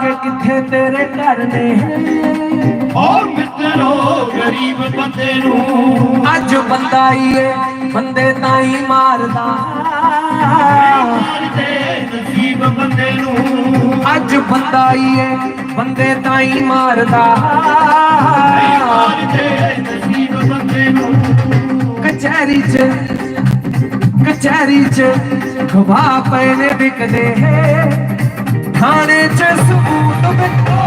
ਕਿ ਕਿੱਥੇ ਤੇਰੇ ਘਰ ਨੇ? ਓ ਮਿੱਤਰੋ ਗਰੀਬ ਬੰਦੇ ਨੂੰ। ਅੱਜ ਬੰਦਾ ਹੀ ਏ ਬੰਦੇ ਤਾਂ ਹੀ ਮਾਰਦਾ। ਮਾਰਦੇ ਨਸੀਬ ਬੰਦੇ ਨੂੰ। ਅੱਜ ਬੰਦਾ ਹੀ ਏ ਬੰਦੇ ਤਾਂ ਹੀ ਮਾਰਦਾ। ਮਾਰਦੇ ਨਸੀਬ ਬੰਦੇ ਨੂੰ। ਕਚਹਿਰੀ 'ਚ ਕਚਹਿਰੀ 'ਚ ਗਵਾਹ ਪਏ ਨੇ ਵਿਕਦੇ। ਥਾਣੇ ठाणे च सबूत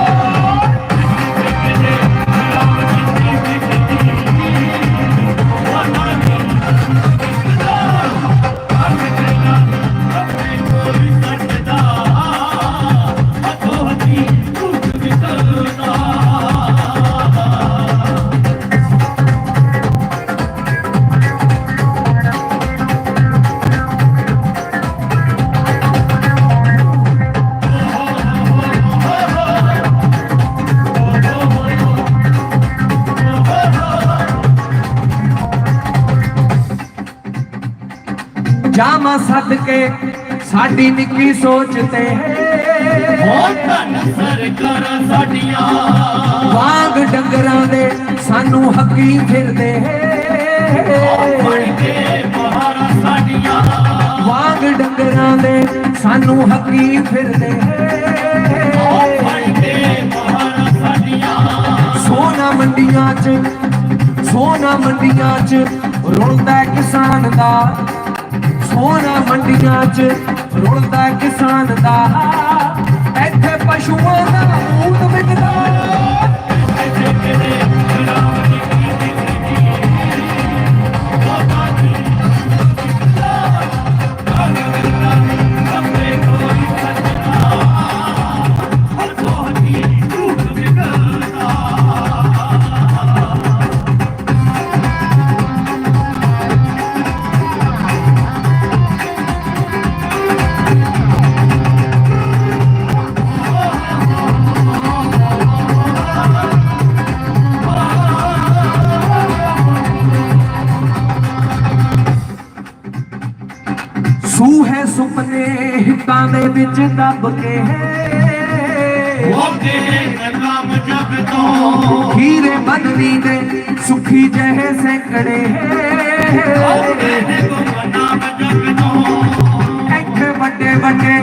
ਜਾਮਾ ਸੱਦ ਕੇ ਸਾਡੀ ਨਿੱਕੀ ਸੋਚ ਤੇ। ਉਹ ਧੰਨ ਸਰਕਾਰਾਂ ਸਾਡੀਆਂ। ਵਾਂਗ ਡੰਗਰਾਂ ਦੇ ਸਾਨੂੰ ਹੱਕੀ ਫਿਰਦੇ। ਵਾਂਗ ਡੰਗਰਾਂ ਦੇ ਸਾਨੂੰ ਹੱਕੀ ਫਿਰਦੇ। ਸੋਨਾ ਮੰਡੀਆਂ 'ਚ ਸੋਨਾ ਮੰਡੀਆਂ 'ਚ ਰੁਲਦਾ ਕਿਸਾਨ ਦਾ। ਸੋਨਾ ਮੰਡੀਆਂ 'ਚ ਰੁਲਦਾ ਕਿਸਾਨ ਦਾ। ਇੱਥੇ ਪਸ਼ੂਆਂ ਦਾ ਮੂਤ ਵਿਕਦਾ ਸੂ ਦੇ ਵਿੱਚ ਦੱਬ ਕੇ। ਉਹਦੇ ਨਾਮ ਜਗ ਤੋਂ। ਹੀਰੇ ਬਦਨੀ ਦੇ ਸੁਖੀ ਜਿਹੇ ਸੈਂਕੜੇ। ਉਹਦੇ ਨਾਮ ਜਗ ਤੋਂ। ਇੱਥੇ ਵੱਡੇ ਵੱਡੇ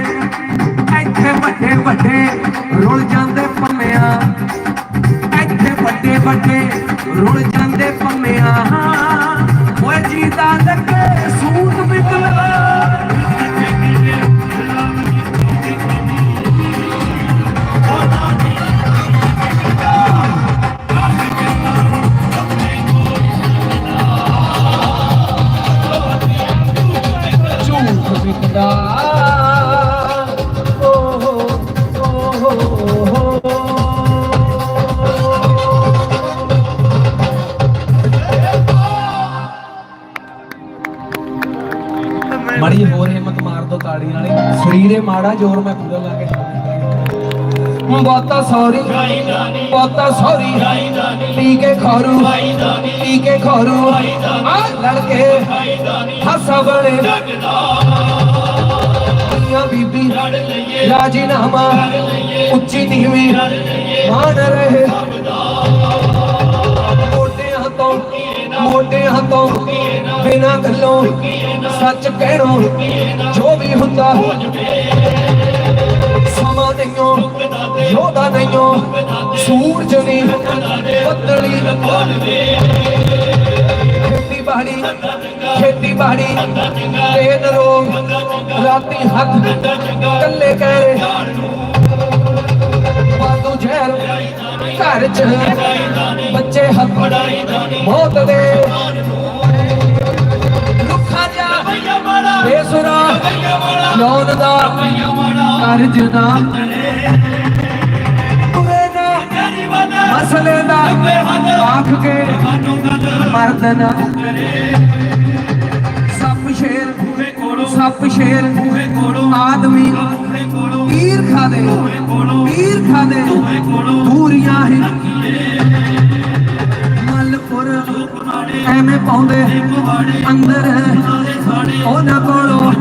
ਇੱਥੇ ਵੱਡੇ ਵੱਡੇ ਰੁਲ ਜਾਂਦੇ ਪੰਮਿਆਂ। ਇੱਥੇ ਵੱਡੇ ਵੱਡੇ ਰੁਲ ਜਾਂਦੇ ਹਿੰਮਤ ਮਾਰ ਦੋ ਤਾੜੀ ਨਾਲੇ ਸਰੀਰੇ ਮਾੜਾ ਜ਼ੋਰ ਮੈਂ ਪੂਰਾ ਲਾ ਕੇ ਬਹੁਤਾ ਸੌਰੀ ਚਾਹੀਦਾ ਸੌਰੀ। ਚਾਹੀਦਾ ਨਹੀਂ ਖਾਰੂ ਚਾਹੀਦਾ ਨਹੀਂ ਖਾਰੂ। ਆ ਲੜਕੇ, ਹੱਸਾ ਬਣੇ ਜਗਦਾ ਬੀਬੀ ਰਾਜੀ ਲਈਏ ਉੱਚੀ ਨੀਵੀਂ। ਮਾਨ ਰਹੇ। ਮੋਟਿਆਂ ਤੋਂ ਬਿਨਾਂ ਗੱਲੋਂ, ਸੱਚ ਕਹਿਣੋ ਜੋ ਵੀ ਹੁੰਦਾ। ਸਮਾਂ ਨਹੀਂਓ, ਯੋਧਾ ਨਹੀਂਓ, ਸੂਰਜ ਨਹੀਂ ਬੱਦਲੀ ਖੇਤੀਬਾੜੀ ਖੇਤੀਬਾੜੀ ਤੇ ਨਰੋਗ ਰਾਤੀ ਹੱਥ ਕੱਲੇ ਕਹਿ ਬਾਦੂ ਜ਼ਹਿਰ ਘਰ ਚ ਹੱਥ ਮੌਤ ਦੇ ਰੁੱਖਾ ਜਾ ਬੇਸੁਰਾ। ਲੋਨ ਦਾ ਕਰਜ ਦਾ। ਤੁਰੇ ਨਾ ਮਸਲੇ ਦਾ। ਆਖ ਕੇ ਮਰਦ ਨਾ ਸੱਪ ਸ਼ੇਰ। ਸੱਪ ਸ਼ੇਰ। ਆਦਮੀ। ਈਰ ਖਾਦੇ। ਈਰ ਖਾਦੇ। ਦੂਰੀਆਂ ਹੀ। ਐਵੇਂ ਪਾਉਂਦੇ ਅੰਦਰ, ਉਹਨਾਂ ਕੋਲੋਂ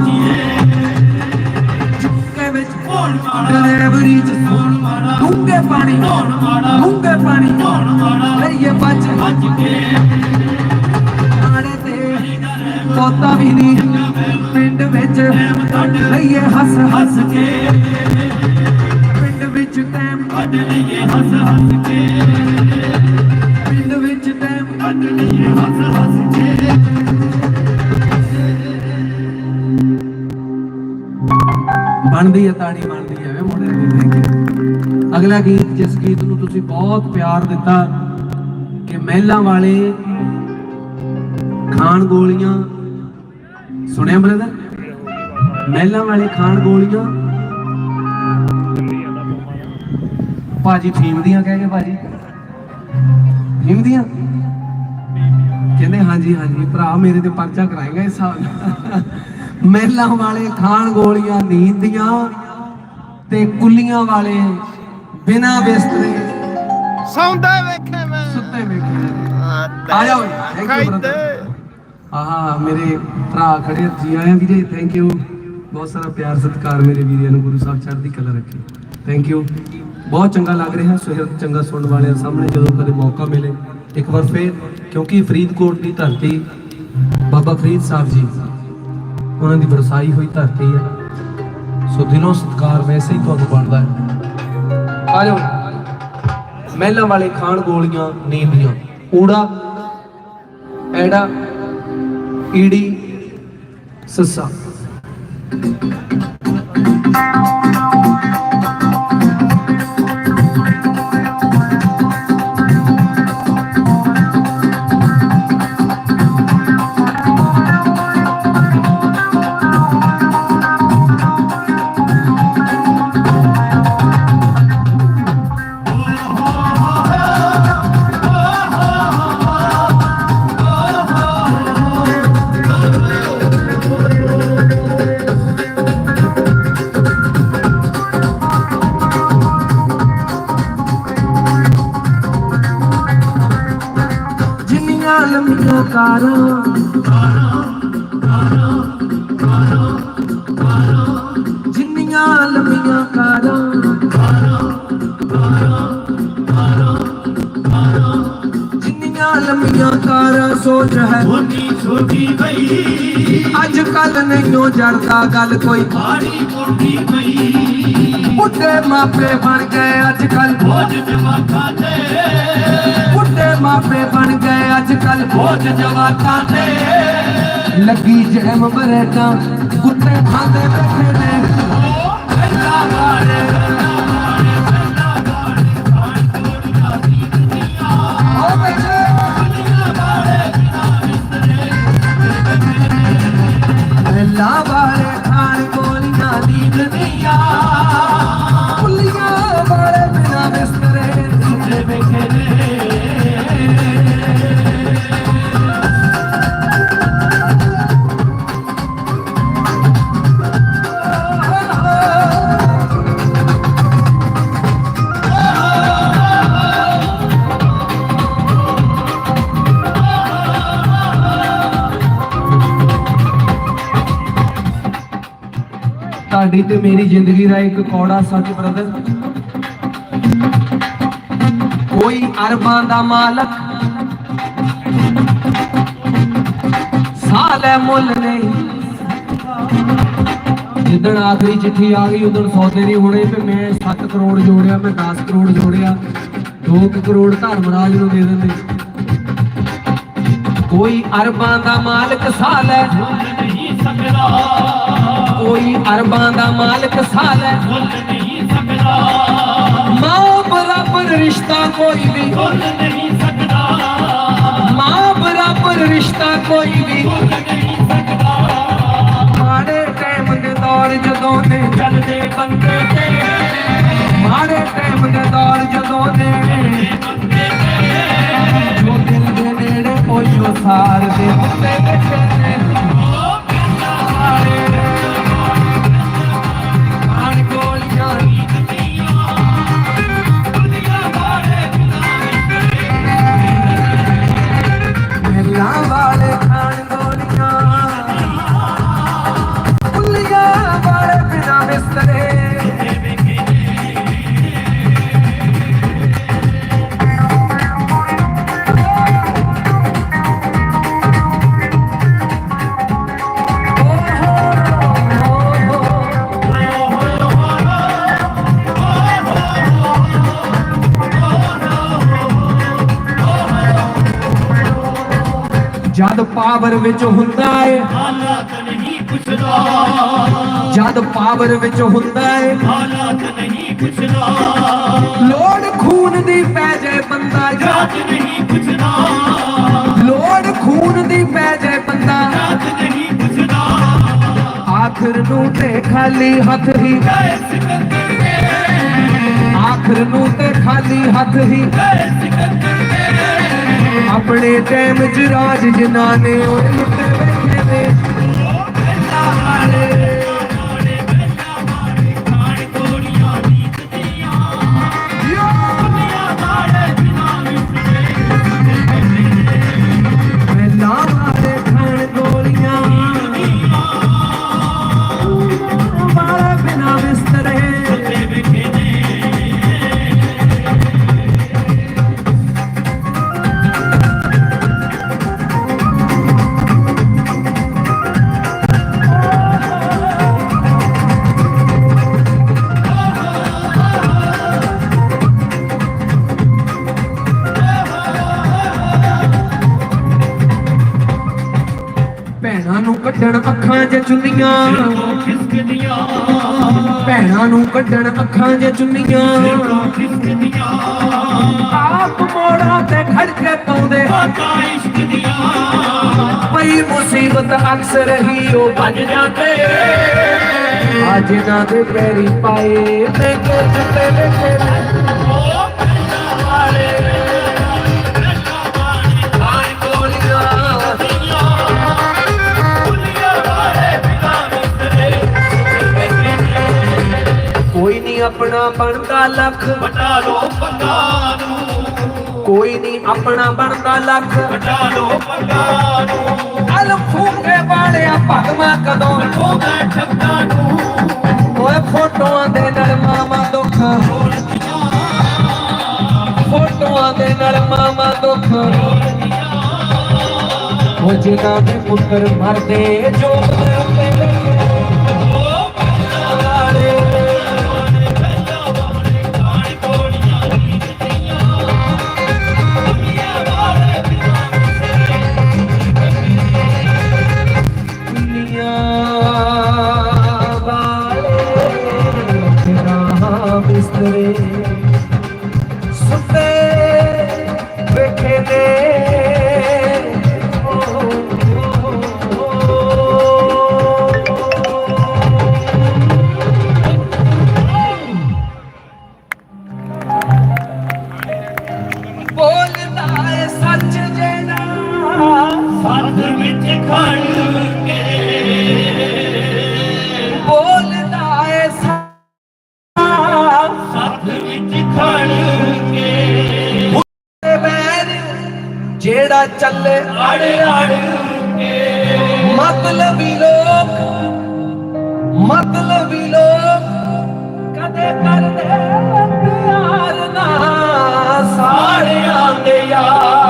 ਚੁੱਕੇ ਵਿੱਚ ਡਰਾਈਵਰੀ ਚ ਡੂੰਘੇ ਪਾਣੀ ਡੂੰਘੇ ਪਾਣੀ, ਲਈਏ ਬਚ। ਆੜੇ ਤੇ ਤੋਤਾ ਵੀ ਨਹੀਂ, ਪਿੰਡ ਵਿੱਚ ਲਈਏ ਹੱਸ ਹੱਸ ਕੇ। ਪਿੰਡ ਵਿੱਚ ਟਾਈਮ ਕੱਢ ਲਈਏ ਹੱਸ ਹੱਸ ਕੇ। ਬਣਦੀ ਹੈ ਤਾੜੀ ਬਣਦੀ ਹੈ ਵੇ ਦੀ ਥੈਂਕ ਅਗਲਾ ਗੀਤ, ਜਿਸ ਗੀਤ ਨੂੰ ਤੁਸੀਂ ਬਹੁਤ ਪਿਆਰ ਦਿੱਤਾ ਕਿ ਮਹਿਲਾਂ ਵਾਲੇ ਖਾਣ ਗੋਲੀਆਂ, ਸੁਣਿਆ ਬ੍ਰਦਰ ਮਹਿਲਾਂ ਵਾਲੇ ਖਾਣ ਗੋਲੀਆਂ? ਭਾਜੀ, ਫੀਮ ਦੀਆਂ ਕਹਿ ਗਏ ਭਾਜੀ। ਫੀਮ ਦੀਆਂ? ਕਹਿੰਦੇ ਹਾਂਜੀ ਹਾਂਜੀ ਭਰਾ ਮੇਰੇ ਤੇ ਪਰਚਾ ਕਰਾਏਗਾ ਇਸ ਸਾਲ। ਮਹਿਲਾਂ ਵਾਲੇ ਖਾਣ ਗੋਲੀਆਂ ਨੀਂਦ ਦੀਆਂ ਤੇ ਕੁੱਲੀਆਂ ਵਾਲੇ ਬਿਨਾ ਬਿਸਤਰੇ ਸੌਂਦਾ ਵੇਖੇ ਮੈਂ। ਸੁੱਤੇ ਵੇਖੇ ਆ ਜਾਓ ਥੈਂਕ ਯੂ ਬ੍ਰਦਰ ਆਹਾ ਮੇਰੇ ਭਰਾ ਖੜੇ ਜੀ ਆਇਆਂ ਵੀਰੇ ਥੈਂਕ ਯੂ ਬਹੁਤ ਸਾਰਾ ਪਿਆਰ ਸਤਿਕਾਰ ਮੇਰੇ ਵੀਰਿਆਂ ਨੂੰ ਗੁਰੂ ਸਾਹਿਬ ਚੜ੍ਹਦੀ ਕਲਾ ਰੱਖੇ। ਥੈਂਕ ਯੂ ਬਹੁਤ ਚੰਗਾ ਲੱਗ ਰਿਹਾ ਸੁਹਿਰਦ ਚੰਗਾ ਸੁਣਨ ਵਾਲਿਆਂ ਸਾਹਮਣੇ ਜਦੋਂ ਕਦੇ ਮੌਕਾ ਮਿਲੇ। ਇੱਕ ਵਾਰ ਫੇਰ, ਕਿਉਂਕਿ ਫਰੀਦਕੋਟ ਦੀ ਧਰਤੀ ਬਾਬਾ ਫਰੀਦ ਸਾਹਿਬ ਜੀ, ਉਹਨਾਂ ਦੀ ਵਰਸਾਈ ਹੋਈ ਧਰਤੀ ਹੈ। ਸੋ ਦਿਲੋਂ ਸਤਿਕਾਰ ਵੈਸੇ ਹੀ ਤੁਹਾਨੂੰ ਬਣਦਾ ਹੈ। ਆ ਜਾਓ। ਮਹਿਲਾਂ ਵਾਲੇ ਖਾਣ ਗੋਲੀਆਂ ਨੀਂਦੀਆਂ ਊੜਾ, ਐੜਾ, ਈੜੀ, ਸੱਸਾ। ਸੋਚ ਹੈ। ਛੋਟੀ ਛੋਟੀ ਗਈ ਅੱਜ ਕੱਲ ਨਹੀਂ ਜੜਦਾ ਗੱਲ ਕੋਈ। ਮਾਰੀ ਮੁੰਡੀ ਗਈ ਬੁੱਢੇ ਮਾਪੇ ਬਣ ਗਏ ਅੱਜ ਕੱਲ ਬੋਝ ਜਵਾਕਾਂ ਤੇ। ਬੁੱਢੇ ਮਾਪੇ ਬਣ ਗਏ ਅੱਜ ਕੱਲ ਬੋਝ ਜਵਾਕਾਂ ਤੇ। ਲੱਗੀ ਜੈਮ ਬਰੇਟਾਂ ਕੁੱਤੇ ਖਾਂਦੇ ਬੈਠੇ ਨੇ। ਓ ਬੈਠੇ ਅੱਲਾ ਵਾਲੇ ਖਾਣ ਗੋਲੀਆਂ ਤੁਹਾਡੀ ਤੇ ਮੇਰੀ ਜ਼ਿੰਦਗੀ ਦਾ ਇੱਕ ਕੌੜਾ ਸੱਚ ਬ੍ਰਦਰ ਕੋਈ ਅਰਬਾਂ ਦਾ ਮਾਲਕ ਸਾਲੇ ਮੁੱਲ ਨਹੀਂ। ਜਿੱਦਣ ਆਖਰੀ ਚਿੱਠੀ ਆ ਗਈ, ਉਦੋਂ ਸੌਦੇ ਨਹੀਂ ਹੋਣੇ ਤੇ ਮੈਂ 7 ਕਰੋੜ ਜੋੜਿਆ, ਮੈਂ 10 ਕਰੋੜ ਜੋੜਿਆ। 2 ਕਰੋੜ ਧਰਮਰਾਜ ਨੂੰ ਦੇ ਦਿੰਦੇ। ਕੋਈ ਅਰਬਾਂ ਦਾ ਮਾਲਕ ਸਾਲੇ ਨਹੀਂ ਸਕਦਾ ਕੋਈ ਅਰਬਾਂ ਦਾ ਮਾਲਕ ਸਾਲੇ। ਮੁੱਲ ਨਹੀਂ ਸਕਦਾ। ਮਾਂ ਬਰਾਬਰ ਰਿਸ਼ਤਾ ਕੋਈ ਵੀ। ਮੁੱਲ ਨਹੀਂ ਸਕਦਾ। ਮਾਂ ਬਰਾਬਰ ਰਿਸ਼ਤਾ ਕੋਈ ਵੀ। ਮੁੱਲ ਨਹੀਂ ਸਕਦਾ। ਮਾੜੇ ਟਾਈਮ ਦੇ ਦੌਰ ਜਦੋਂ ਨੇ ਚੱਲਦੇ ਬੰਦੇ ਤੇ। ਮਾੜੇ ਟਾਈਮ ਦੇ ਦੌਰ ਜਦੋਂ ਨੇ ਜੋ ਦਿਲ ਦੇ ਨੇੜੇ ਉਹੋ ਸਾਰ ਦੇ ਉੱਤੇ ਬੈਠੇ ਨੇ। ਪਾਵਰ ਵਿੱਚ ਹੁੰਦਾ ਏ। ਹਾਲਾਤ ਨਹੀਂ ਪੁੱਛਦਾ। ਜਦ ਪਾਵਰ ਵਿੱਚ ਹੁੰਦਾ ਏ। ਹਾਲਾਤ ਨਹੀਂ ਪੁੱਛਦਾ। ਲੋੜ ਖੂਨ ਦੀ ਪੈ ਜਾਏ ਬੰਦਾ ਜਾਤ ਨਹੀਂ ਪੁੱਛਦਾ। ਲੋੜ ਖੂਨ ਦੀ ਪੈ ਜਾਏ ਬੰਦਾ। ਜਾਤ ਨਹੀਂ ਪੁੱਛਦਾ। ਆਖਰ ਨੂੰ ਤੇ ਖਾਲੀ ਹੱਥ ਹੀ। ਸਿਕੰਦਰ। ਆਖਰ ਨੂੰ ਤੇ ਖਾਲੀ ਹੱਥ ਹੀ। ਸਿਕੰਦਰ। ਆਪਣੇ ਟਾਈਮ 'ਚ ਰਾਜ ਜਿਨ੍ਹਾਂ ਨੇ ਉਹ ਕੱਢਣ ਅੱਖਾਂ 'ਚ ਚੁੰਨੀਆਂ। ਭੈਣਾਂ ਨੂੰ ਕੱਢਣ ਅੱਖਾਂ 'ਚ ਚੁੰਨੀਆਂ। ਆਪ ਮੋੜਾਂ ਤੇ ਖੜ ਕੇ ਪਾਉਂਦੇ ਪਈ ਮੁਸੀਬਤ ਅਕਸਰ ਹੀ ਉਹ ਭੱਜ ਜਾਂਦੇ। ਅੱਜ ਨਾ ਦੇ ਪੈਰੀ ਪਾਏ ਤੇ ਕੁਝ ਤੇ ਵੇਖੇ ਉਹ ਆਪਣਾ ਬਣਦਾ ਲੱਖ। ਵਟਾ ਲੋ ਪੰਗਾ ਨੂੰ ਕੋਈ ਨਹੀਂ ਆਪਣਾ ਬਣਦਾ ਲੱਖ। ਵਟਾ ਲੋ ਪੰਗਾ ਨੂੰ ਅਲ ਫੂਕੇ ਵਾਲਿਆ ਭਗਵਾ ਕਦੋਂ? ਹੋ ਗਏ ਨੂੰ ਓਏ ਫੋਟੋਆਂ ਦੇ ਨਾਲ ਮਾਮਾ ਦੁੱਖ। ਫੋਟੋਆਂ ਦੇ ਨਾਲ ਮਾਮਾ ਦੁੱਖ। ਉਹ ਜਿਨ੍ਹਾਂ ਦੇ ਪੁੱਤਰ ਮਰਦੇ ਜੋ ਦੁਨੀਆ ਮਤਲਬੀ ਲੋਕ ਕਦੇ ਕਰਦੇ ਪਿਆਰ ਨਾ ਸਾਰੇ ਸਾਰਿਆਂ ਦੇ ਯਾਰ।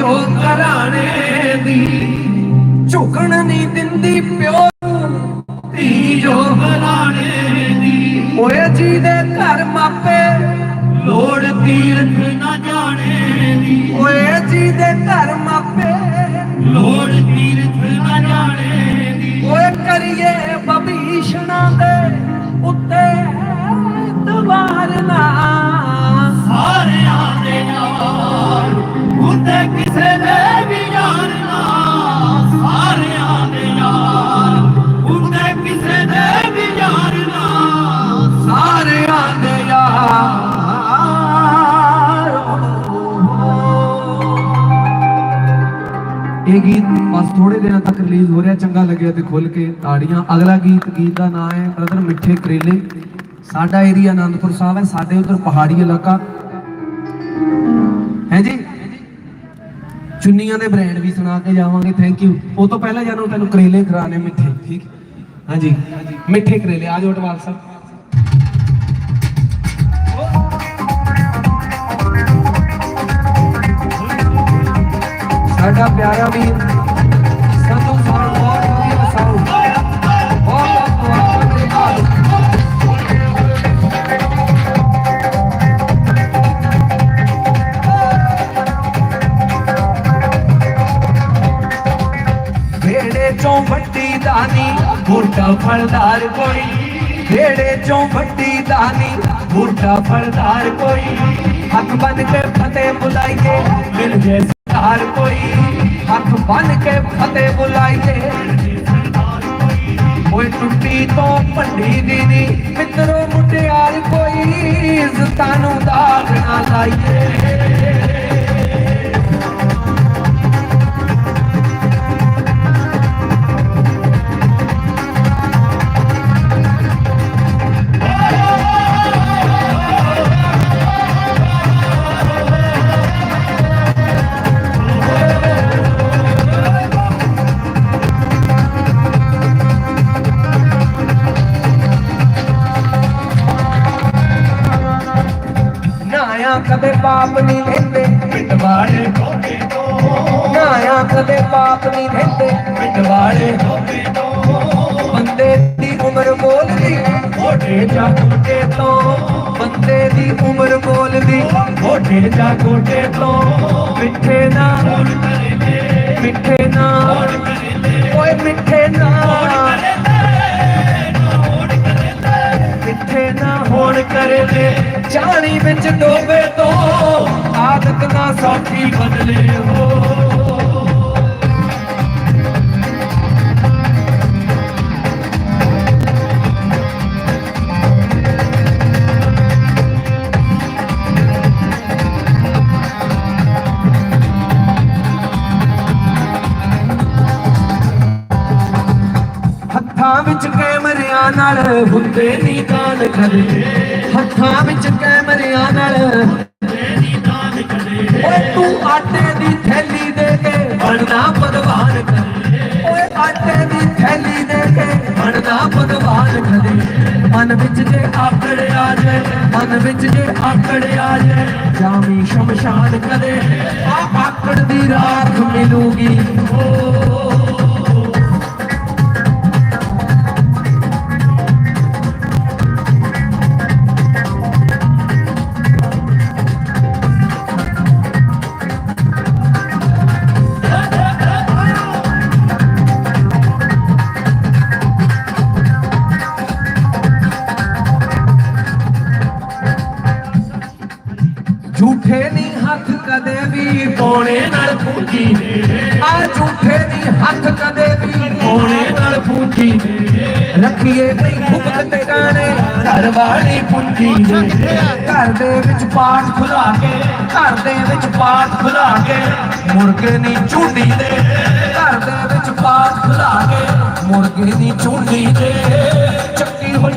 ਜੋ ਘਰਾਣੇ ਦੀ ਝੁਕਣ ਨਹੀਂ ਦਿੰਦੀ ਪਿਓ ਧੀ ਜੋ ਘਰਾਣੇ ਦੀ। ਓਏ ਜੀ ਦੇ ਘਰ ਮਾਪੇ ਲੋੜ ਤੀਰਥ ਨਾ ਜਾਣੇ ਦੀ। ਓਏ ਜੀ ਦੇ ਘਰ ਮਾਪੇ ਲੋੜ ਤੀਰਥ ਨਾ ਜਾਣੇ ਦੀ। ਓਏ ਕਰੀਏ ਇਹ ਗੀਤ ਬਸ ਥੋੜੇ ਦਿਨਾਂ ਤੱਕ ਰਿਲੀਜ਼ ਹੋ ਰਿਹਾ, ਚੰਗਾ ਲੱਗਿਆ ਤੇ ਖੁੱਲ ਕੇ ਤਾੜੀਆਂ। ਅਗਲਾ ਗੀਤ ਗੀਤ ਦਾ ਨਾਮ ਹੈ ਬ੍ਰਦਰ ਮਿੱਠੇ ਕਰੇਲੇ। ਸਾਡਾ ਏਰੀਆ ਆਨੰਦਪੁਰ ਸਾਹਿਬ ਹੈ, ਸਾਡੇ ਉਧਰ ਪਹਾੜੀ ਇਲਾਕਾ। ਹੈ ਜੀ? ਚੁੰਨੀਆਂ ਦੇ ਬ੍ਰਾਂਡ ਵੀ ਸੁਣਾ ਕੇ ਜਾਵਾਂਗੇ ਥੈਂਕ ਯੂ ਉਹ ਤੋਂ ਪਹਿਲਾਂ ਜਾਨੂੰ ਤੈਨੂੰ ਕਰੇਲੇ ਖਰਾਣੇ ਮਿੱਠੇ, ਠੀਕ? ਹਾਂਜੀ। ਮਿੱਠੇ ਕਰੇਲੇ, ਆ ਜਾਓ ਅਟਵਾਲ ਸਾਹਿਬ। ਸਾਡਾ ਪਿਆਰਾ ਵੀਰ ਸੰਤੂ ਸਾਹਿਬ ਬਹੁਤ ਵਧੀਆ ਸਾਊਂਡ ਬਹੁਤ ਬਹੁਤ ਬਹੁਤ ਧੰਨਵਾਦ ਵੇੜੇ ਚੋਂ ਵੱਡੀ ਦਾਨੀ ਬੁੱਢਾ ਫਲਦਾਰ ਕੋਈ ਵੇੜੇ ਚੋਂ ਵੱਡੀ ਦਾਨੀ ਬੁੱਢਾ ਫਲਦਾਰ ਕੋਈ ਹੱਥ ਬੰਨ ਕੇ ਫਤਿਹ ਬੁਲਾਈਏ ਮਿਲ ਜੇ ਸਰਦਾਰ ਕੋਈ ਹੱਥ ਬੰਨ ਕੇ ਫਤਿਹ ਬੁਲਾਈਏ। ਓਏ ਟੁੱਟੀ ਤੋਂ ਭੰਡੀ ਦੀ ਨੀ, ਮਿੱਤਰੋ ਮੁਟਿਆਰ ਕੋਈ ਇੱਜ਼ਤਾਂ ਨੂੰ ਦਾਗ ਨਾ ਲਾਈਏ। ਨਾਇਆ ਕਦੇ ਪਾਪ ਨਹੀਂ ਲੈਂਦੇ ਪਿੰਡਵਾੜੇ ਕੋਟੇ ਤੋਂ। ਨਾਇਆ ਕਦੇ ਪਾਪ ਨਹੀਂ ਲੈਂਦੇ ਪਿੰਡਵਾੜੇ ਕੋਟੇ ਤੋਂ। ਬੰਦੇ ਦੀ ਉਮਰ ਬੋਲਦੀ। ਕੋਟੇ ਜਾ ਕੋਟੇ ਤੋਂ। ਬੰਦੇ ਦੀ ਉਮਰ ਬੋਲਦੀ। ਕੋਟੇ ਜਾ ਕੋਟੇ ਤੋਂ। ਮਿੱਠੇ ਨਾ? ਮਿੱਠੇ ਨਾ? ਓਏ ਮਿੱਠੇ ਨਾ ਮਿੱਠੇ ਨਾ ਹੋਣ ਕਰੇਲੇ ਚਾਣੀ ਵਿੱਚ ਡੋਬੇ ਤੋਂ ਆਦਤ ਨਾ ਸੌਖੀ ਬਦਲੇ ਹੋ। ਕੈਮਰਿਆਂ ਨਾਲ ਹੁੰਦੇ ਨਹੀਂ ਦਾਨ ਕਦੇ। ਹੱਥਾਂ ਵਿੱਚ ਕੈਮਰਿਆਂ ਨਾਲ ਓਏ ਤੂੰ ਆਟੇ ਦੀ ਥੈਲੀ ਦੇ ਕੇ ਬਣਨਾ ਪਦਵਾਨ ਕਦੇ। ਓਏ ਆਟੇ ਦੀ ਥੈਲੀ ਦੇ ਕੇ ਬਣਦਾ ਪਦਵਾਨ ਕਦੇ। ਮਨ ਵਿੱਚ ਜੇ ਆਕੜ ਆ ਜਾਏ, ਮਨ ਵਿੱਚ ਜੇ ਆਕੜ ਆ ਜਾਏ ਜਾਮੀ ਸ਼ਮਸ਼ਾਨ ਕਦੇ। ਆ ਆਕੜ ਦੀ ਰਾਖ ਮਿਲੂਗੀ। ਝੂਠੇ ਪੂਜੀ ਨੇ ਆ ਝੂਠੇ ਨਹੀਂ ਹੱਥ ਕਦੇ ਵੀ ਕੋਣੇ ਨਾਲ ਪੂਜੀ ਨੇ। ਰੱਖੀਏ ਨਹੀਂ ਭੁਗਤ ਟਿਕਾਣੇ ਘਰ ਵਾਲੀ ਪੁੰਜੀ ਨੇ। ਘਰ ਦੇ ਵਿੱਚ ਪਾਠ ਖੁਲਾ ਕੇ ਘਰ ਦੇ ਵਿੱਚ ਪਾਠ ਖੁਲਾ ਕੇ ਮੁਰਗੇ ਨਹੀਂ ਝੁੰਡੀ ਦੇ। ਘਰ ਦੇ ਵਿੱਚ ਪਾਠ ਖੁਲਾ ਕੇ ਮੁਰਗੇ ਨਹੀਂ ਝੁੰਡੀ ਦੇ। ਚੱਕੀ ਹੋਈ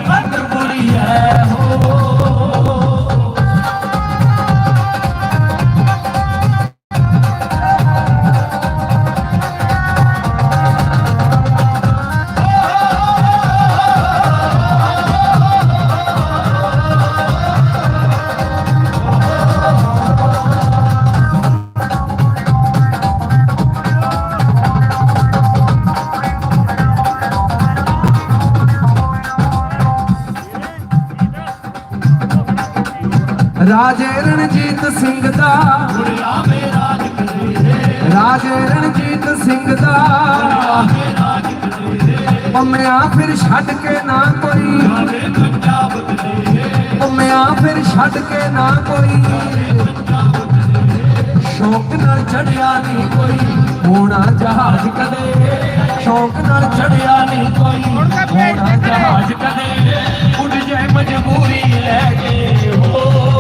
ਰਾਜੇ ਰਣਜੀਤ ਸਿੰਘ ਦਾ। ਆਵੇ ਰਾਜ ਕਰੇ ਰਾਜੇ ਰਣਜੀਤ ਸਿੰਘ ਦਾ। ਪੰਮਿਆ ਫਿਰ ਛੱਡ ਕੇ ਨਾ ਕੋਈ। ਆਵੇ ਪੰਜਾਬ ਕਰੇ ਪੰਮਿਆ ਫਿਰ ਛੱਡ ਕੇ ਨਾ ਕੋਈ। ਸ਼ੌਕ ਨਾਲ ਛੜਿਆ ਨਹੀਂ ਕੋਈ। ਹੋਣਾ ਜਹਾਜ਼ ਕਦੇ। ਸ਼ੌਕ ਨਾਲ ਛੜਿਆ ਨਹੀਂ ਕੋਈ। ਹੋਣਾ ਜਹਾਜ਼ ਕਦੇ। ਉੱਡ ਜਾਏ ਮਜਬੂਰੀ ਲੈ ਕੇ। ਹੋ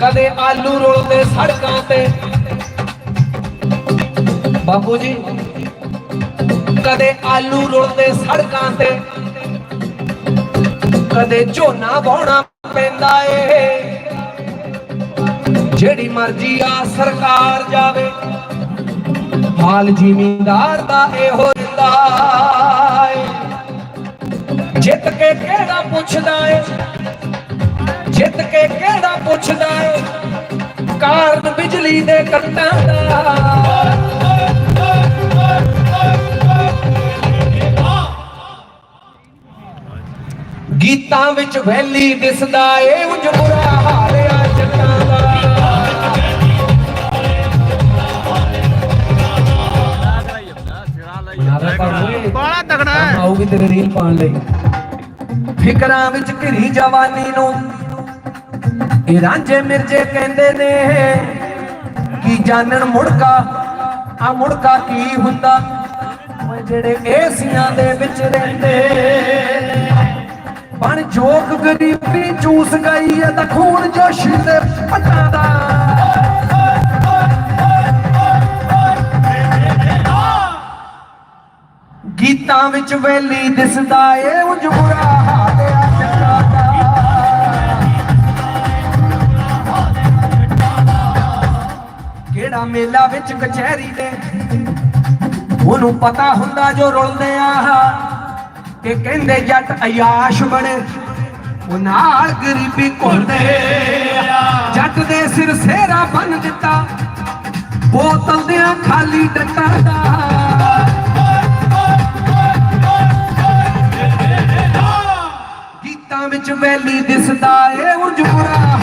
ਕਦੇ ਆਲੂ ਰੋਲਦੇ ਸੜਕਾਂ ਤੇ। ਬਾਪੂ ਜੀ ਕਦੇ ਆਲੂ ਰੁਲਦੇ ਸੜਕਾਂ ਤੇ। ਕਦੇ ਝੋਨਾ ਵਾਉਣਾ ਪੈਂਦਾ ਏ। ਜਿਹੜੀ ਮਰਜ਼ੀ ਆ ਸਰਕਾਰ ਜਾਵੇ। ਹਾਲ ਜ਼ਿਮੀਂਦਾਰ ਦਾ ਇਹੋ ਹੁੰਦਾ ਏ। ਜਿੱਤ ਕੇ ਕਿਹੜਾ ਪੁੱਛਦਾ ਏ? ਜਿੱਤ ਕੇ ਕਿਹੜਾ ਪੁੱਛਦਾ ਏ? ਕਾਰਨ ਬਿਜਲੀ ਦੇ ਕੱਟਾਂ ਦਾ। ਗੀਤਾਂ ਵਿੱਚ ਵੈਲੀ ਦਿਸਦਾ ਏ ਉਂਝ ਬੁਰਾ ਹਾਲ ਆ ਜੱਟਾਂ ਦਾ। ਬਾਲਾ ਤਗੜਾ ਹੈ। ਆਊਗੀ ਤੇਰੇ ਰੀਲ ਪਾਉਣ ਲਈ। ਫਿਕਰਾਂ ਵਿੱਚ ਘਿਰੀ ਜਵਾਨੀ ਨੂੰ। ਇਹ ਰਾਂਝੇ ਮਿਰਜੇ ਕਹਿੰਦੇ ਨੇ ਕੀ ਜਾਣਨ ਮੁੜਕਾ? ਆ ਮੁੜਕਾ ਕੀ ਹੁੰਦਾ? ਜਿਹੜੇ ਏਸੀਆਂ ਦੇ ਵਿੱਚ ਰਹਿੰਦੇ। ਬਣ ਜੋਕ ਗਰੀਬੀ ਚੂਸ ਗਈ ਐ ਤਾਂ ਖੂਨ ਜੋਸ਼ ਦੇ ਪੱਟਾਂ ਦਾ ਗੀਤਾਂ ਵਿੱਚ ਵੈਲੀ ਦਿਸਦਾ ਏ, ਉਂਝ ਬੁਰਾ ਹਾਲ ਆ ਦਾ। ਕਿਹੜਾ ਮੇਲਾ ਵਿੱਚ ਕਚਹਿਰੀ ਦੇ ਉਹਨੂੰ ਪਤਾ ਹੁੰਦਾ ਜੋ ਰੁਲਦੇ ਆ। ਕਿ ਕਹਿੰਦੇ ਜੱਟ ਅਯਾਸ਼ ਬਣੇ। ਉਹ ਨਾਲ ਗਰੀਬੀ ਘੁਲਦੇ ਜੱਟ ਦੇ ਸਿਰ ਸੇਰਾ ਬੰਨ ਦਿੱਤਾ। ਬੋਤਲ ਦਿਆਂ ਖਾਲੀ ਡੱਟਾ ਦਾ। ਗੀਤਾਂ ਵਿੱਚ ਵੈਲੀ ਦਿਸਦਾ ਏ ਉਂਝ ਬੁਰਾ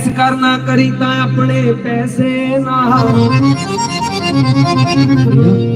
ਜੇ ਕਰਨਾ ਕਰੀ ਤਾਂ ਆਪਣੇ ਪੈਸੇ ਨਾ